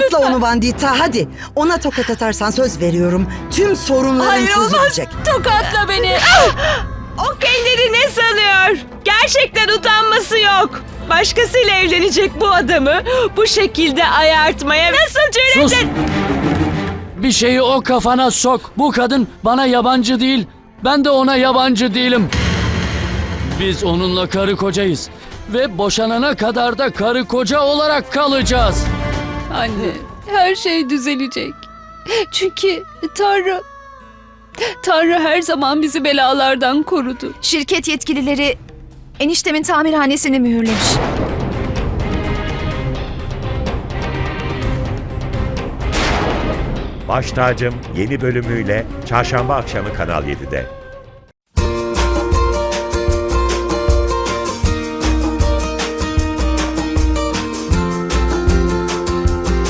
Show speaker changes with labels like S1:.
S1: Tokatla onu Vandita hadi. Ona tokat atarsan söz veriyorum. Tüm sorunların
S2: Hayır
S1: çözülecek.
S2: Tokatla beni.
S3: O kendini ne sanıyor? Gerçekten utanması yok. Başkasıyla evlenecek bu adamı bu şekilde ayartmaya nasıl cüret
S4: Sus! Bir şeyi o kafana sok. Bu kadın bana yabancı değil. Ben de ona yabancı değilim. Biz onunla karı kocayız. Ve boşanana kadar da karı koca olarak kalacağız.
S2: Anne, her şey düzelecek. Çünkü Tanrı Tanrı her zaman bizi belalardan korudu.
S5: Şirket yetkilileri eniştemin tamirhanesini mühürlemiş.
S6: Baş Tacım yeni bölümüyle çarşamba akşamı Kanal 7'de.